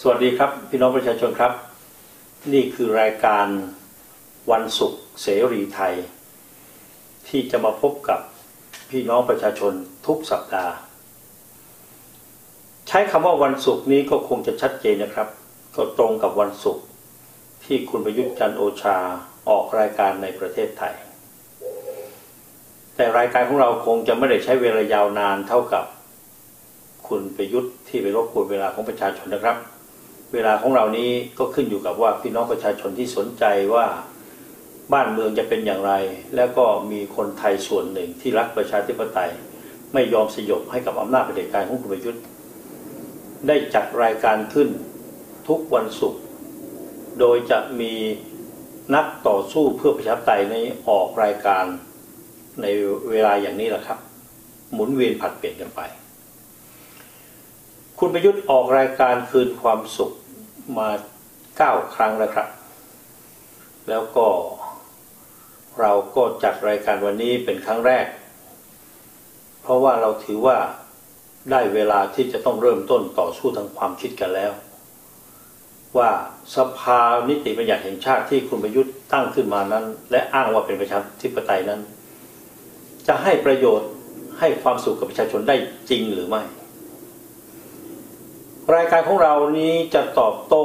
สวัสดีครับ พี่น้องประชาชนครับ นี่คือรายการวันศุกร์เสรีไทย ที่จะมาพบกับพี่น้องประชาชนทุกสัปดาห์ ใช้คำว่าวันศุกร์นี้ก็คงจะชัดเจนนะครับ ก็ตรงกับวันศุกร์ที่คุณประยุทธ์จันโอชาออกรายการในประเทศไทย แต่รายการของเราคงจะไม่ได้ใช้เวลายาวนานเท่ากับคุณประยุทธ์ที่ไปรบกวนเวลาของประชาชนนะครับ เวลาของเรานี้ก็ขึ้นอยู่กับว่าพี่น้องประชาชนที่สนใจว่าบ้านเมืองจะเป็นอย่างไร แล้วก็มีคนไทยส่วนหนึ่งที่รักประชาธิปไตย ไม่ยอมสยบให้กับอำนาจเผด็จการของคุณประยุทธ์ ได้จัดรายการขึ้นทุกวันศุกร์โดยจะมีนักต่อสู้เพื่อประชาธิปไตยในออกรายการในเวลาอย่างนี้แหละครับ หมุนเวียนผัดเปลี่ยนกันไป คุณประยุทธ์ออกรายการคืนความสุข มาเก้าครั้งแล้วครับ แล้วก็เราก็จัดรายการวันนี้เป็นครั้งแรก เพราะว่าเราถือว่าได้เวลาที่จะต้องเริ่มต้นต่อสู้ทางความคิดกันแล้ว ว่าสภานิติบัญญัติแห่งชาติที่คุณประยุทธ์ตั้งขึ้นมานั้น และอ้างว่าเป็นประชาธิปไตยนั้น จะให้ประโยชน์ให้ความสุขกับประชาชนได้จริงหรือไม่ รายการของเรานี้จะตอบโต้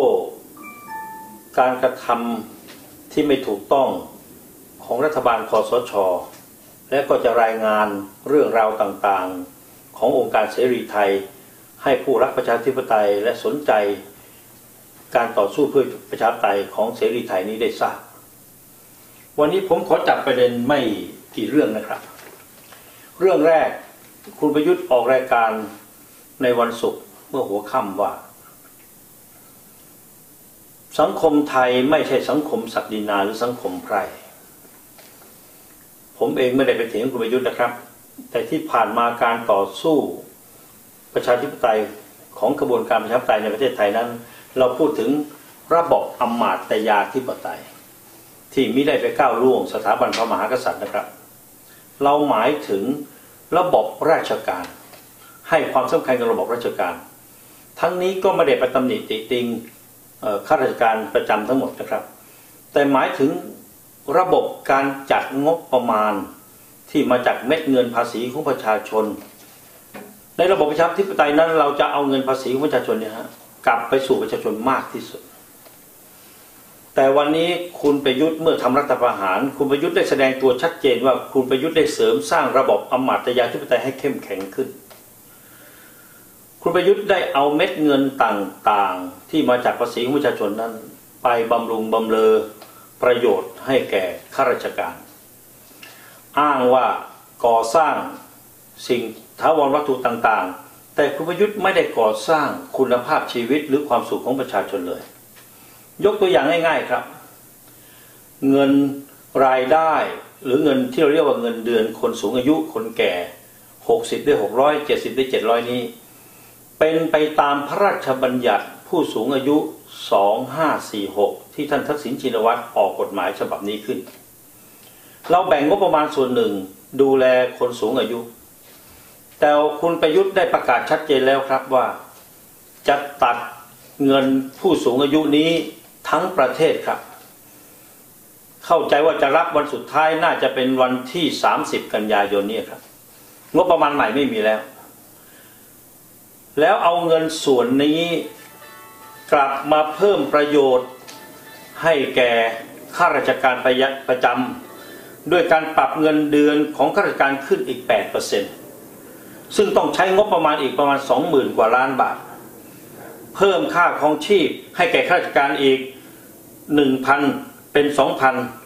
การกระทำที่ไม่ถูกต้องของรัฐบาลคอสช และก็จะรายงานเรื่องราวต่างๆ ขององค์การเสรีไทย ให้ผู้รักประชาธิปไตยและสนใจ การต่อสู้เพื่อประชาธิปไตยของเสรีไทยนี้ได้ทราบ วันนี้ผมขอจับประเด็นไม่กี่เรื่องนะครับ เรื่องแรกคุณประยุทธ์ออกรายการในวันศุกร์ เมื่อหัวค่ำว่า สังคมไทยไม่ใช่สังคมศักดินาหรือสังคมไพรผมเองไม่ได้ไปเถียงคุณประยุทธ์นะครับ แต่ที่ผ่านมาการต่อสู้ประชาธิปไตยของกระบวนการประชาธิปไตยในประเทศไทยนั้น เราพูดถึงระบบอำมาตยาธิปไตย ที่มิได้ไปก้าวล่วงสถาบันพระมหากษัตริย์นะครับ เราหมายถึงระบบราชการ ให้ความสำคัญกับระบบราชการ ทั้งนี้ก็ไม่ได้ไปตำหนิติติงข้าราชการประจำทั้งหมดนะครับ แต่หมายถึงระบบการจัดงบประมาณที่มาจากเม็ดเงินภาษีของประชาชน ในระบบประชาธิปไตยนั้นเราจะเอาเงินภาษีของประชาชนเนี่ยฮะกลับไปสู่ประชาชนมากที่สุด แต่วันนี้คุณประยุทธ์เมื่อทำรัฐประหาร คุณประยุทธ์ได้แสดงตัวชัดเจนว่าคุณประยุทธ์ได้เสริมสร้างระบบอำมาตยาธิปไตยให้เข้มแข็งขึ้น คุณประยุทธ์ได้เอาเม็ดเงินต่างๆ ที่มาจากภาษีของประชาชนนั้น ไปบำรุงบำเรอประโยชน์ให้แก่ข้าราชการ อ้างว่าก่อสร้างสิ่งท้าวรวัตถุต่างๆ แต่คุณประยุทธ์ไม่ได้ก่อสร้างคุณภาพชีวิตหรือความสุขของประชาชนเลย ยกตัวอย่างง่ายๆครับ เงินรายได้หรือเงินที่เราเรียกว่าเงินเดือนคนสูงอายุคนแก่ 60 ได้ 600 70 ได้ 700 นี้ เป็นไปตามพระราชบัญญัติผู้สูงอายุ 2546 ที่ท่านทักษิณชินวัตรออกกฎหมายฉบับนี้ขึ้น เราแบ่งงบประมาณส่วนหนึ่งดูแลคนสูงอายุ แต่คุณประยุทธ์ได้ประกาศชัดเจนแล้วครับว่า จะตัดเงินผู้สูงอายุนี้ทั้งประเทศครับ เข้าใจว่าจะรับวันสุดท้ายน่าจะเป็นวันที่ 30 กันยายนนี้ครับ งบประมาณใหม่ไม่มีแล้ว แล้วเอาเงินส่วนนี้กลับมาเพิ่มประโยชน์ ให้แก่ข้าราชการประประจำด้วยการปรับเงินเดือนของข้าราชการขึ้นอีก 8%ซึ่งต้องใช้งบประมาณอีกประมาณ 20,000 กว่าล้านบาท เพิ่มค่าครองชีพให้แก่ข้าราชการอีก 1,000 เป็น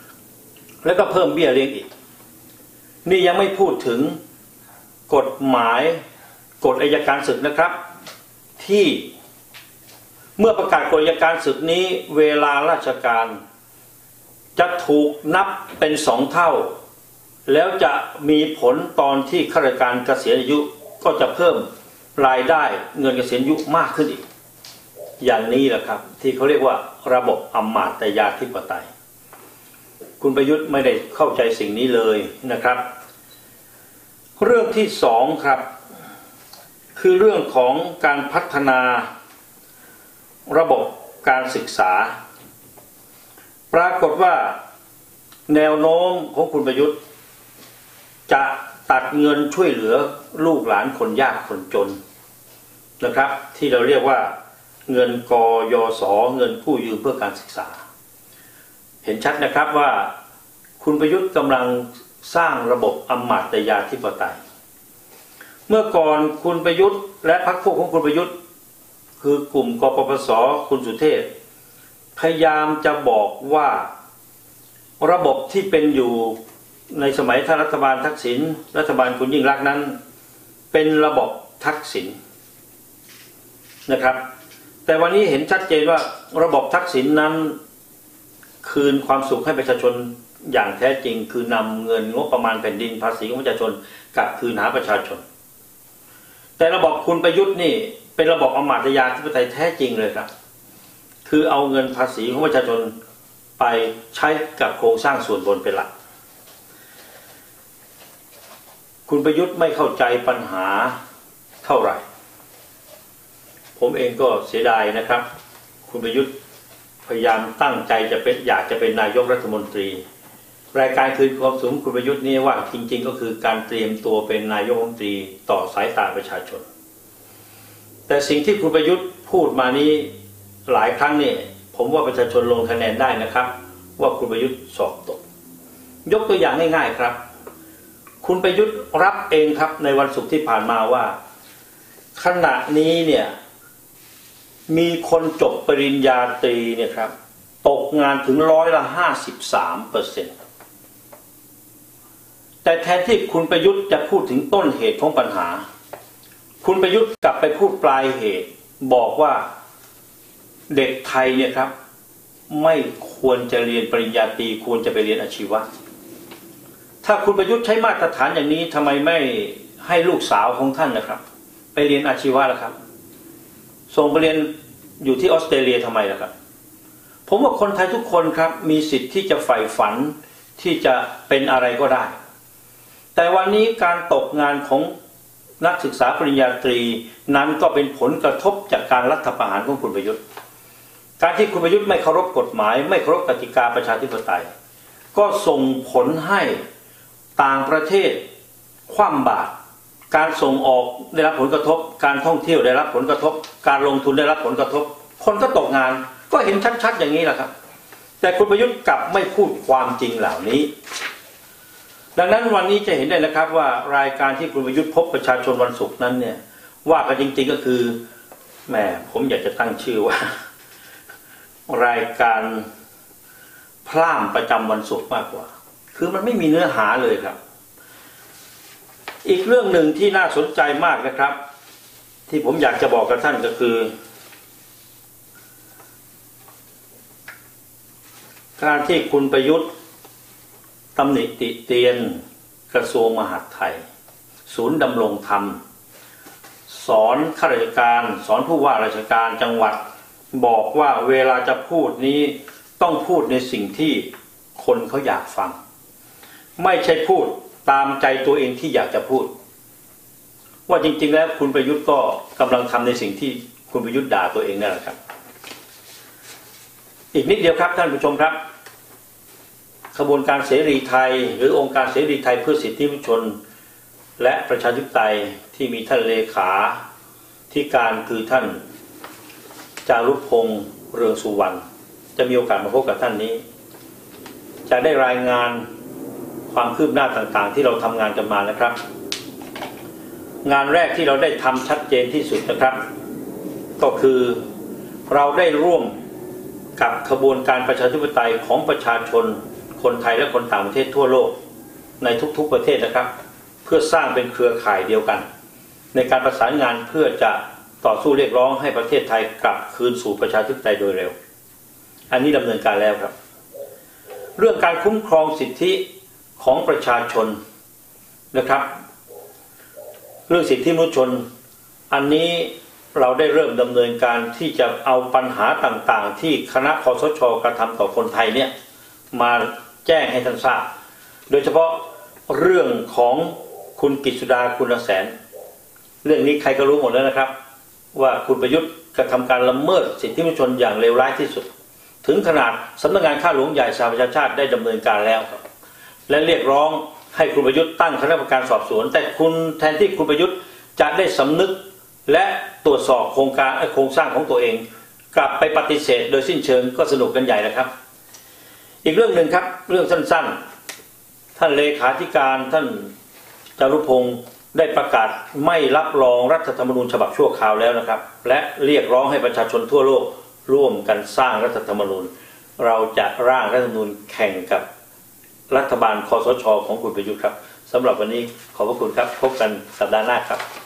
2,000 แล้วก็เพิ่มเบี้ยเลี้ยงอีก นี่ยังไม่พูดถึงกฎหมายกฎอายการศึกนะครับ ที่เมื่อประกาศกฎยการศึกนี้เวลาราชการ จะถูกนับเป็นสองเท่า แล้วจะมีผลตอนที่ข้าราชการเกษียณอายุก็จะเพิ่มรายได้เงินเกษียณอายุมากขึ้นอีก อย่างนี้แหละครับ ที่เขาเรียกว่าระบบอำมาตยาธิปไตย คุณประยุทธ์ไม่ได้เข้าใจสิ่งนี้เลยนะครับ เรื่องที่สองครับ คือเรื่องของการพัฒนาระบบการศึกษา ปรากฏว่าแนวโน้มของคุณประยุทธ์ จะตัดเงินช่วยเหลือลูกหลานคนยากคนจนนะครับ ที่เราเรียกว่าเงินกยศเงินกู้ยืมเพื่อการศึกษา เห็นชัดนะครับว่าคุณประยุทธ์กำลังสร้างระบบอำมาตยาธิปไตย เมื่อก่อนคุณประยุทธ์ และพรรคพวกของคุณประยุทธ์ คือกลุ่มกปปสคุณสุเทพพยายามจะบอกว่าระบบที่เป็นอยู่ในสมัยท่านรัฐบาลทักษิณรัฐบาลคุณยิ่งรักนั้น เป็นระบบทักษิณนะครับ แต่วันนี้เห็นชัดเจนว่าระบบทักษิณนนั้น คืนความสุขให้ประชาชนอย่างแท้จริง คือนำเงินงบประมาณแผ่นดินภาษีของประชาชนกลับคืนหาประชาชน แต่ระบบคุณประยุทธ์นี่เป็นระบบอมาตยาธิปไตยแท้จริงเลยครับ คือเอาเงินภาษีของประชาชนไปใช้กับโครงสร้างส่วนบนเป็นหลัก คุณประยุทธ์ไม่เข้าใจปัญหาเท่าไหร่ ผมเองก็เสียดายนะครับ คุณประยุทธ์พยายามตั้งใจจะเป็นอยากจะเป็นนายกรัฐมนตรี รายการคืนความสูงคุณประยุทธ์นี่ว่าจริง ๆ ก็คือการเตรียมตัวเป็นนายกรัฐมนตรีต่อสายตาประชาชน แต่สิ่งที่คุณประยุทธ์พูดมานี้หลายครั้งเนี่ยผมว่าประชาชนลงคะแนนได้นะครับ ว่าคุณประยุทธ์สอบตก ยกตัวอย่างง่าย ๆครับ คุณประยุทธ์รับเองครับในวันศุกร์ที่ผ่านมาว่า ขณะนี้เนี่ยมีคนจบปริญญาตรีเนี่ยครับตกงานถึงร้อยละห้าสิบสามเปอร์เซ็นต์ แต่แทนที่คุณประยุทธ์จะพูดถึงต้นเหตุของปัญหา คุณประยุทธ์กลับไปพูดปลายเหตุ บอกว่าเด็กไทยเนี่ยครับ ไม่ควรจะเรียนปริญญาตรีควรจะไปเรียนอาชีวะ ถ้าคุณประยุทธ์ใช้มาตรฐานอย่างนี้ทำไมไม่ให้ลูกสาวของท่านนะครับ ไปเรียนอาชีวะล่ะครับ ส่งไปเรียนอยู่ที่ออสเตรเลียทำไมล่ะครับ ผมว่าคนไทยทุกคนครับมีสิทธิ์ที่จะใฝ่ฝันที่จะเป็นอะไรก็ได้ แต่วันนี้การตกงานของนักศึกษาปริญญาตรีนั้นก็เป็นผลกระทบจากการรัฐประหารของคุณประยุทธ์ การที่คุณประยุทธ์ไม่เคารพกฎหมาย ไม่เคารพกติกาประชาธิปไตย ก็ส่งผลให้ต่างประเทศคว่ำบาตรการส่งออกได้รับผลกระทบ การท่องเที่ยวได้รับผลกระทบ การลงทุนได้รับผลกระทบ คนก็ตกงานก็เห็นชัดๆอย่างนี้แหละครับ แต่คุณประยุทธ์กลับไม่พูดความจริงเหล่านี้ ดังนั้นวันนี้จะเห็นได้นะครับว่ารายการที่คุณประยุทธ์พบประชาชนวันศุกร์นั้นเนี่ย ว่ากันจริงๆก็คือแหมผมอยากจะตั้งชื่อว่า รายการพร่ามประจำวันศุกร์มากกว่า คือมันไม่มีเนื้อหาเลยครับ อีกเรื่องหนึ่งที่น่าสนใจมากนะครับ ที่ผมอยากจะบอกกับท่านก็คือ การที่คุณประยุทธ์ ตำหนิติเตียนกระทรวงมหาดไทย ศูนย์ดำรงธรรม สอนข้าราชการ สอนผู้ว่าราชการจังหวัด บอกว่าเวลาจะพูดนี้ต้องพูดในสิ่งที่คนเขาอยากฟัง ไม่ใช่พูดตามใจตัวเองที่อยากจะพูด ว่าจริง ๆ แล้วคุณประยุทธ์ก็กำลังทำในสิ่งที่คุณประยุทธ์ด่าตัวเองนั่นแหละครับ อีกนิดเดียวครับท่านผู้ชมครับ ขบวนการเสรีไทย หรือองค์การเสรีไทยเพื่อสิทธิมนุษยชน และประชาธิปไตยที่มีท่านเลขาที่การคือท่านจารุพงษ์เรืองสุวรรณจะมีโอกาสมาพบกับท่านนี้ จะได้รายงานความคืบหน้าต่างๆ ที่เราทำงานกันมานะครับ งานแรกที่เราได้ทำชัดเจนที่สุดนะครับ ก็คือเราได้ร่วมกับขบวนการประชาธิปไตยของประชาชน คนไทยและคนต่างประเทศทั่วโลกในทุกๆประเทศนะครับ เพื่อสร้างเป็นเครือข่ายเดียวกัน ในการประสานงานเพื่อจะต่อสู้เรียกร้องให้ประเทศไทยกลับคืนสู่ประชาธิปไตยโดยเร็ว อันนี้ดำเนินการแล้วครับ เรื่องการคุ้มครองสิทธิของประชาชนนะครับ เรื่องสิทธิมนุษยชน อันนี้เราได้เริ่มดำเนินการที่จะเอาปัญหาต่างๆ ที่คณะคอสชกระทำต่อคนไทยเนี่ยมา แจ้งให้ท่านทราบ โดยเฉพาะเรื่องของคุณกิษดาคุณแสน เรื่องนี้ใครก็รู้หมดแล้วนะครับ ว่าคุณประยุทธ์กระทำการละเมิดสิทธิมนุษยชนอย่างเลวร้ายที่สุด ถึงขนาดสำนักงานข้าหลวงใหญ่สหประชาชาติได้ดำเนินการแล้ว และเรียกร้องให้คุณประยุทธ์ตั้งคณะกรรมการสอบสวน แต่คุณแทนที่คุณประยุทธ์จะได้สำนึกและตรวจสอบโครงการโครงสร้างของตัวเอง กลับไปปฏิเสธ โดยสิ้นเชิงก็สนุกกันใหญ่แล้วครับ อีกเรื่องหนึ่งครับ เรื่องสั้นๆ ท่านเลขาธิการท่านจารุพงศ์ได้ประกาศไม่รับรองรัฐธรรมนูญฉบับชั่วคราวแล้วนะครับ และเรียกร้องให้ประชาชนทั่วโลกร่วมกันสร้างรัฐธรรมนูญ เราจะร่างรัฐธรรมนูญแข่งกับรัฐบาลคอสช ของคุณประยุทธ์ครับสำหรับวันนี้ขอบพระคุณครับ พบกันสัปดาห์หน้าครับ